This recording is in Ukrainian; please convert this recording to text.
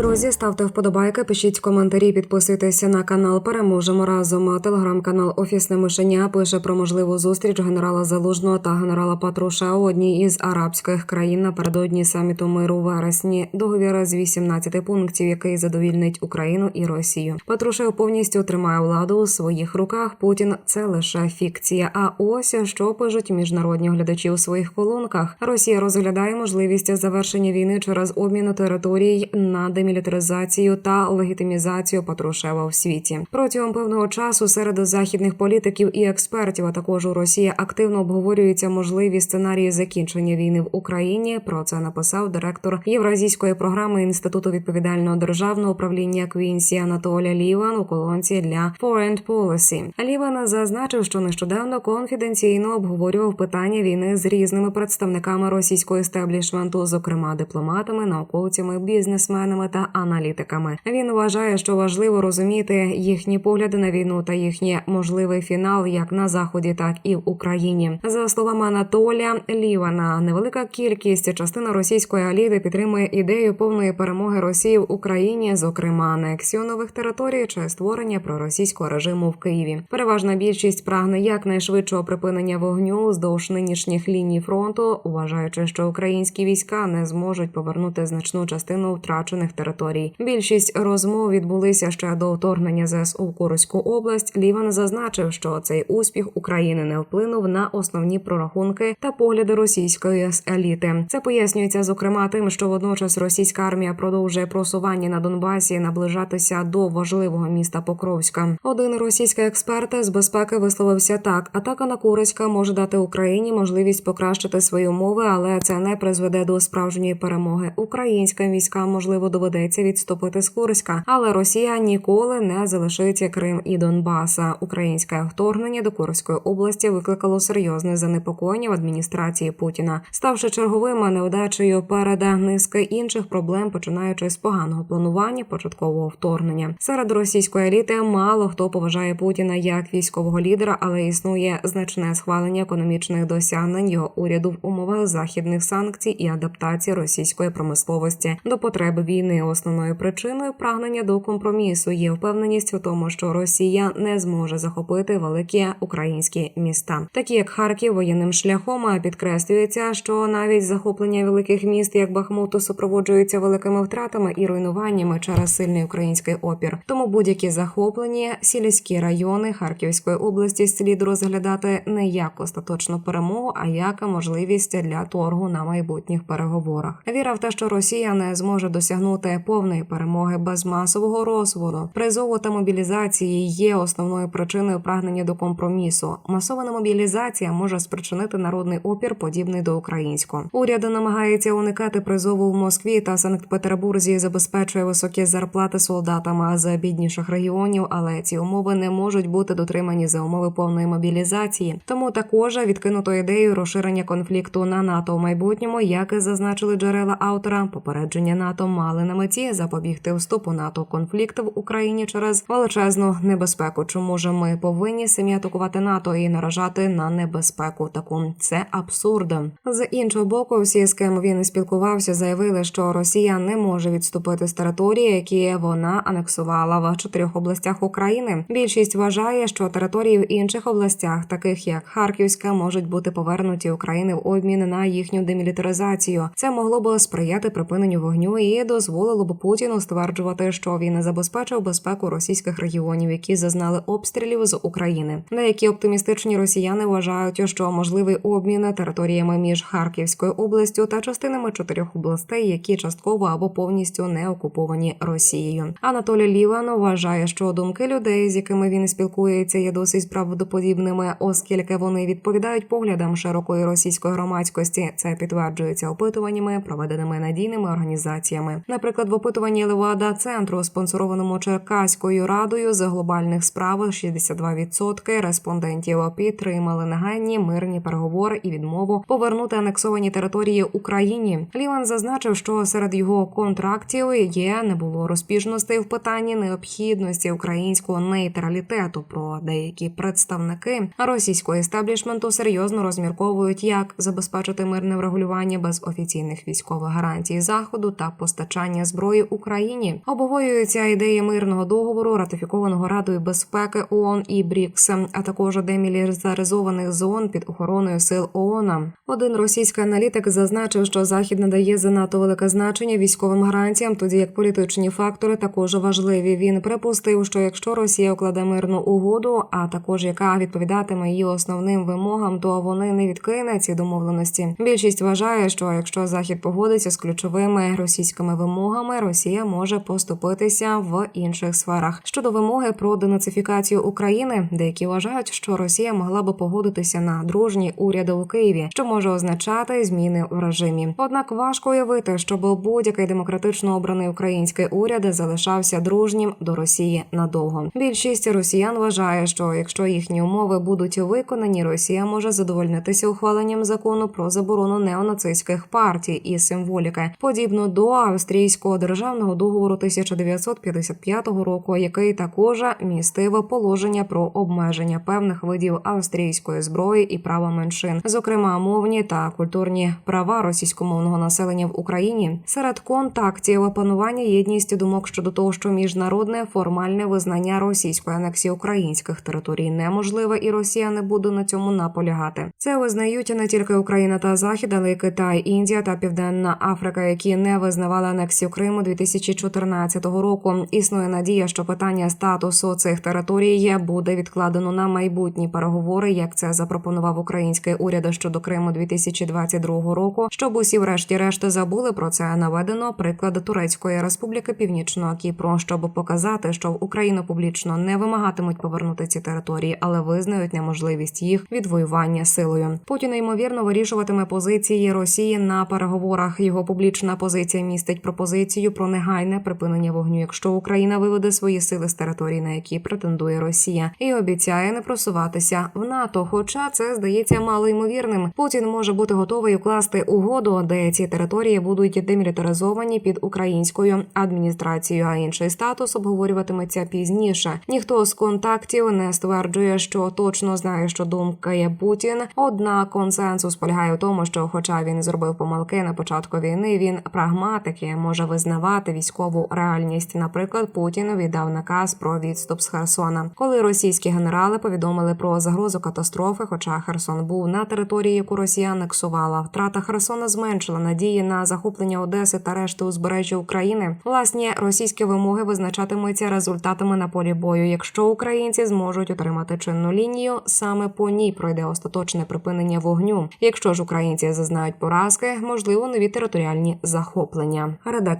друзі, ставте вподобайки, пишіть коментарі, підписуйтеся на канал. Переможемо разом. Телеграм-канал Офісне мишеня пише про можливу зустріч генерала Залужного та генерала Патруша у одній із арабських країн напередодні саміту миру у вересні. Договір з 18 пунктів, який задовільнить Україну і Росію. Патрушев повністю тримає владу у своїх руках. Путін це лише фікція. А ось що пишуть міжнародні глядачі у своїх колонках. Росія розглядає можливість завершення війни через обмін територій на демілітаризацію та легітимізацію Патрушева в світі. Протягом певного часу серед західних політиків і експертів, а також у Росії активно обговорюються можливі сценарії закінчення війни в Україні. Про це написав директор Євразійської програми інституту відповідального державного управління Квінсі Анатолія Ліван у колонці для Foreign Policy. Ліван зазначив, що нещодавно конфіденційно обговорював питання війни з різними представниками російського естеблішменту, зокрема дипломатами, науковцями, бізнесменами та аналітиками. Він вважає, що важливо розуміти їхні погляди на війну та їхній можливий фінал як на заході, так і в Україні. За словами Анатолія Лівана, невелика кількість частина російської еліти підтримує ідею повної перемоги Росії в Україні, зокрема анексію нових територій чи створення проросійського режиму в Києві. Переважна більшість прагне якнайшвидшого припинення вогню вздовж нинішніх ліній фронту, вважаючи, що українські війська не зможуть повернути значну частину втрачених територій. Більшість розмов відбулися ще до вторгнення ЗСУ в Курську область. Ліван зазначив, що цей успіх України не вплинув на основні прорахунки та погляди російської еліти. Це пояснюється зокрема тим, що водночас російська армія продовжує просування на Донбасі, наближатися до важливого міста Покровська. Один російський експерт з безпеки висловився так: атака на Курська може дати Україні можливість покращити свої умови, але це не призведе до справжньої перемоги. Українським військам можливо доведеться відступити з Курська, але Росія ніколи не залишиться Крим і Донбаса. Українське вторгнення до Курської області викликало серйозне занепокоєння в адміністрації Путіна, ставши черговим невдачею перед низки інших проблем, починаючи з поганого планування початкового вторгнення. Серед російської еліти мало хто поважає Путіна як військового лідера, але існує значне схвалення економічних досягнень його уряду в умовах західних санкцій і адаптації російської промисловості до потреби війни. Основною причиною прагнення до компромісу є впевненість у тому, що Росія не зможе захопити великі українські міста, такі як Харків, воєнним шляхом. А підкреслюється, що навіть захоплення великих міст, як Бахмуту, супроводжуються великими втратами і руйнуваннями через сильний український опір. Тому будь-які захоплені сільські райони Харківської області слід розглядати не як остаточну перемогу, а як можливість для торгу на майбутніх переговорах. Віра в те, що Росія не зможе досягнути повної перемоги без масового розводу, призову та мобілізації є основною причиною прагнення до компромісу. Масована мобілізація може спричинити народний опір, подібний до українського. Уряд намагається уникати призову в Москві та Санкт-Петербурзі, забезпечує високі зарплати солдатам з бідніших регіонів, але ці умови не можуть бути дотримані за умови повної мобілізації. Тому також відкинуто ідею розширення конфлікту на НАТО в майбутньому, як і зазначили джерела автора. Попередження НАТО мали на меті запобігти вступу НАТО в конфлікт в Україні через величезну небезпеку. Чому ж ми повинні самі атакувати НАТО і наражати на небезпеку? Таку це абсурд. З іншого боку, всі з ким він спілкувався, заявили, що Росія не може відступити з території, які вона анексувала в чотирьох областях України. Більшість вважає, що території в інших областях, таких як Харківська, можуть бути повернуті України в обмін на їхню демілітаризацію. Це могло б сприяти припиненню вогню і дозволило б Путіну стверджувати, що він забезпечив безпеку російських регіонів, які зазнали обстрілів з України. Деякі оптимістичні росіяни вважають, що можливий обмін територіями між Харківською областю та частинами чотирьох областей, які частково або повністю не окуповані Росією. Анатолій Ліван вважає, що думки людей, з якими він спілкується, є досить правдоподібними, оскільки вони відповідають поглядам широкої російської громадськості. Це підтверджується опитуваннями, проведеними надійними організаціями. Наприклад, в опитуванні Левада центру, спонсорованому Черкаською радою з глобальних справ, 62% респондентів підтримали негайні мирні переговори і відмову повернути анексовані території Україні. Ліван зазначив, що серед його контрактів є не було розбіжностей в питанні необхідності українського нейтралітету. Про деякі представники російського естеблішменту серйозно розмірковують, як забезпечити мирне врегулювання без офіційних військових гарантій заходу та постачання зброї Україні. Обговорюються ідеї мирного договору, ратифікованого Радою безпеки ООН і БРІКС, а також демілітаризованих зон під охороною сил ООН. Один російський аналітик зазначив, що захід надає занадто велике значення військовим гарантіям, тоді як політичні фактори також важливі. Він припустив, що якщо Росія укладе мирну угоду, а також яка відповідатиме її основним вимогам, то вони не відкине ці домовленості. Більшість вважає, що якщо захід погодиться з ключовими російськими вимогами, Росія може поступитися в інших сферах. Щодо вимоги про денацифікацію України, деякі вважають, що Росія могла би погодитися на дружні уряди у Києві, що може означати зміни в режимі. Однак важко уявити, щоб будь-який демократично обраний український уряд залишався дружнім до Росії надовго. Більшість росіян вважає, що якщо їхні умови будуть виконані, Росія може задовольнитися ухваленням закону про заборону неонацистських партій і символіки, подібно до австрійського державного договору 1955 року, який також містив положення про обмеження певних видів австрійської зброї і права меншин, зокрема мовні та культурні права російськомовного населення в Україні. Серед контактів панування єдність думок щодо того, що міжнародне формальне визнання російської анексії українських територій неможливе, і Росія не буде на цьому наполягати. Це визнають не тільки Україна та Захід, але й Китай, Індія та Південна Африка, які не визнавали анексію Криму 2014 року. Існує надія, що питання статусу цих територій буде відкладено на майбутні переговори, як це запропонував український уряд щодо Криму 2022 року. Щоб усі, врешті-решт, забули про це. Наведено приклад Турецької республіки Північного Кіпру, щоб показати, що в Україну публічно не вимагатимуть повернути ці території, але визнають неможливість їх відвоювання силою. Путін ймовірно вирішуватиме позиції Росії на переговорах. Його публічна позиція містить пропозицію про негайне припинення вогню, якщо Україна виведе свої сили з території, на які претендує Росія, і обіцяє не просуватися в НАТО. Хоча це здається мало ймовірним. Путін може бути готовий укласти угоду, де ці території будуть демілітаризовані під українською адміністрацією. А інший статус обговорюватиметься пізніше. Ніхто з контактів не стверджує, що точно знає, що думка є Путін. Однак консенсус полягає в тому, що, хоча він зробив помилки на початку війни, він прагматик і може визнавати військову реальність. Наприклад, Путін віддав наказ про відступ з Херсона, коли російські генерали повідомили про загрозу катастрофи. Хоча Херсон був на території, яку Росія анексувала. Втрата Херсона зменшила надії на захоплення Одеси та решти узбережжя України. Власні російські вимоги визначатимуться результатами на полі бою. Якщо українці зможуть отримати чинну лінію, саме по ній пройде остаточне припинення вогню. Якщо ж українці зазнають поразки, можливо, нові територіальні захоплення.